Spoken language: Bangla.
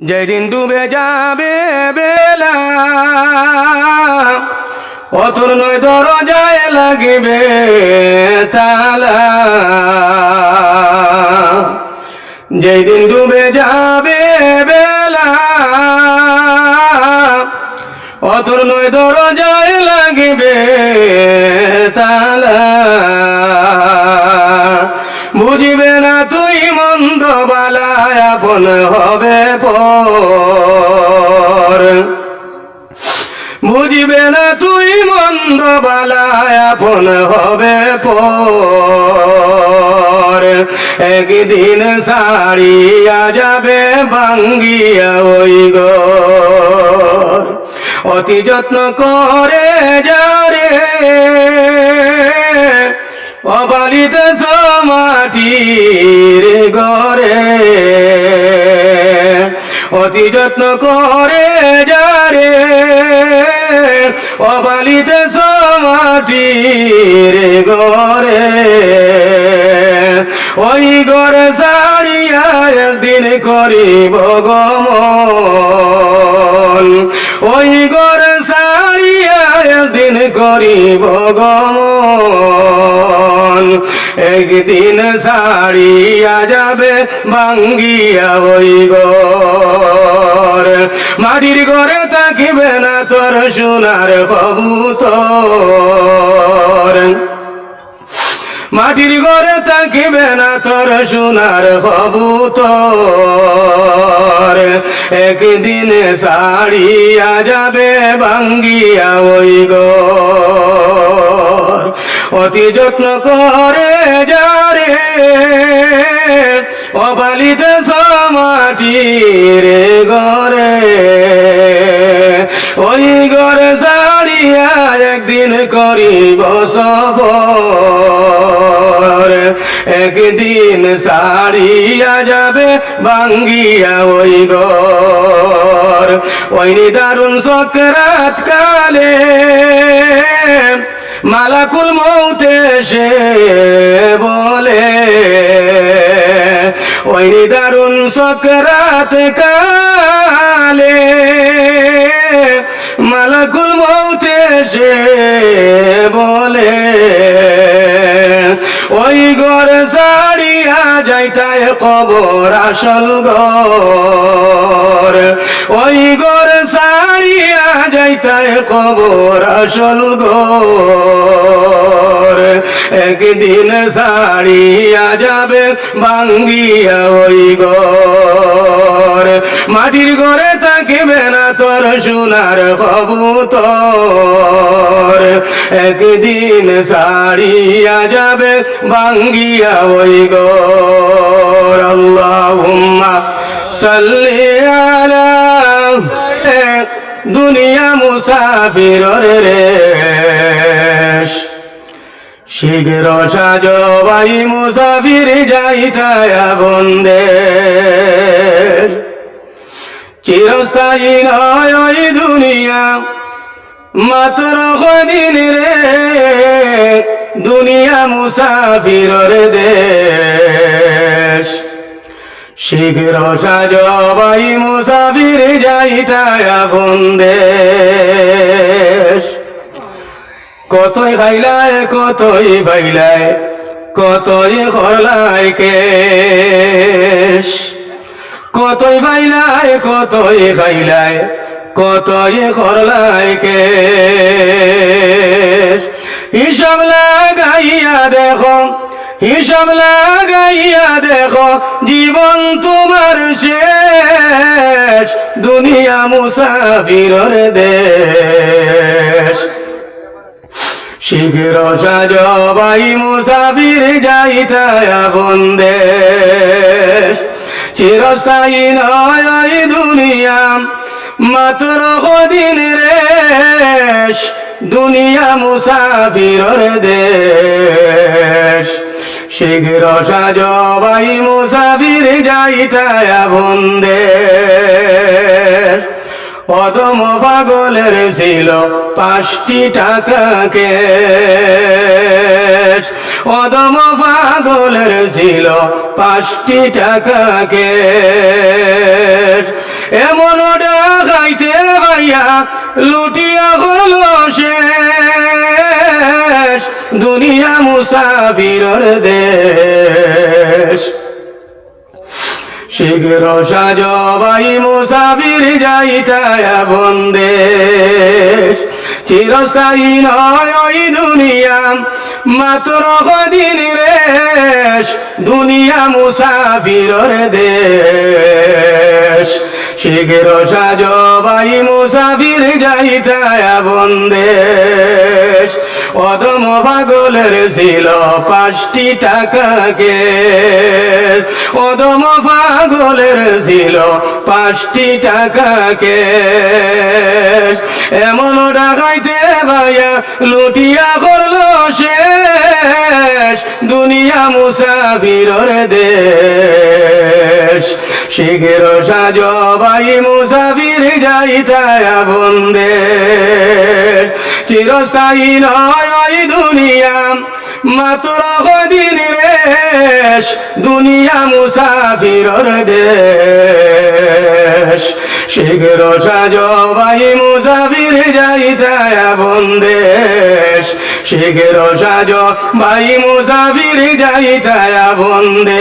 যেদিন ডুবে যাবে বেলা অতুর নয় দরজায় লাগিবে তালা। যেদিন ডুবে যাবে বেলা অতুর নয় দরজায় লাগিবে তালা। বুঝিবে না তুই মন্দ বালায় আপন হবে মন্দ বালায় আপন হবে পর। একদিন সারিয়া যাবে ভাঙ্গিয়া ওই গর অতি যত্ন করে যারে অবালিত সমাটির গরে অতি যত্ন করে যারে, অবালিত সমাটির গরে ওই গরে সারিয়া একদিন করিব গমন। ওই গরে সারিয়া একদিন করিব গমন। একদিন সারিয়া যাবে ভাঙ্গিয়া ওই গর মাটির ঘরে থাকিবে না তোর সোনার কবুতর। মাটির ঘরে থাকিবে না তোর সোনার কবুতর। একদিন সারিয়া যাবে ভাঙ্গিয়া ওই গর অতি যত্ন করে যারে অবালিত সমাটির ঘরে। ওই ঘরে সারিয়া একদিন করিব সফর। একদিন সারিয়া যাবে, ভাঙ্গিয়া ওই ঘর। ওই দারুণ সকরাত কালে মালাকুল মৌতে সে বলে, ওই দারুণ সকরাত কালে মালাকুল মৌতে সে বলে, ওই ঘর সারিয়া যাইতায় কবর আসল ঘর, ওই যাইতায় কবর আসল ঘর। একদিন সারিয়া যাবে ভাঙ্গিয়া ওই ঘর। মাটির ঘরে থাকিবে না তোর সোনার কবুতর। একদিন সারিয়া যাবে ভাঙ্গিয়া ওই ঘর। আল্লাহুম্মা সাল্লি আলা দুনিয়া মুসাফির রেশ শীঘ্র সাজ ভাই মুসাফির যাইতায় বন্দে। চিরস্থায়ী নয় ওই দুনিয়া, মাত্র কদিন রে। দুনিয়া মুসাফির রে দেশ শীঘ্র সাজ ভাই মুসাফির যাইতায় বন্দেশ কতই খাইলায় কতই বাইলায়, কতই করলায় কেশ। কতই বাইলায়, কতই খাইলায় কতই করলায় কেশ। হিসাব লাগাইয়া দেখো, হিসাব লাগাইয়া দেখো, জীবন তোমার শেষ, দুনিয়া মুসাফির দেশ। শীঘ্র সাজ ভাই মুসাফির যাইতায় বন্দে চিরস্থায়ী নয় দুনিয়া, মাত্র কদিন রেশ, দুনিয়া মুসাফির দেশ। শীঘ্র সাজ ভাই মুসাফির যাইতায় বন্দে অদম পাগলের ছিল পাঁচটি টাকা কেশ। অদম পাগলের ছিল পাঁচটি টাকা কেশ। এমন ডাকাইতে ভাইয়া লুটিয়া দুনিয়া মুসাফিরর দেশ। শীঘ্র সাজবাই মুসাফির যাইতায় বন্দেশ। চিরস্থায়ী নয় ওই দুনিয়া, মাত্র কদিন রেশ দুনিয়া মুসাফিরর দেশ। শীঘ্র সাজবাই মুসাফির যাইতায় বন্দেশ। অদম পাগলের ছিল পাঁচটি টাকা টাকাকে। অদম পাগলের ছিল পাঁচটি টাকাকে। এমন ডাকাইতে ভাইয়া লুটিয়া করল শেষ। দুনিয়া মুসাফিরর দেশ। শীঘ্র সাজ ভাই মুসাফির যাইতায় বন্দেশ চিরস্থায়ী নয় ওই দুনিয়া। মাত্র কদিন রেশ দুনিয়া মুসাফিরর দেশ। শীঘ্র সাজ ভাই মুসাফির যাইতায় বন্দেশ শীঘ্র সাজ ভাই মুসাফির যাইতায় বন্দেশ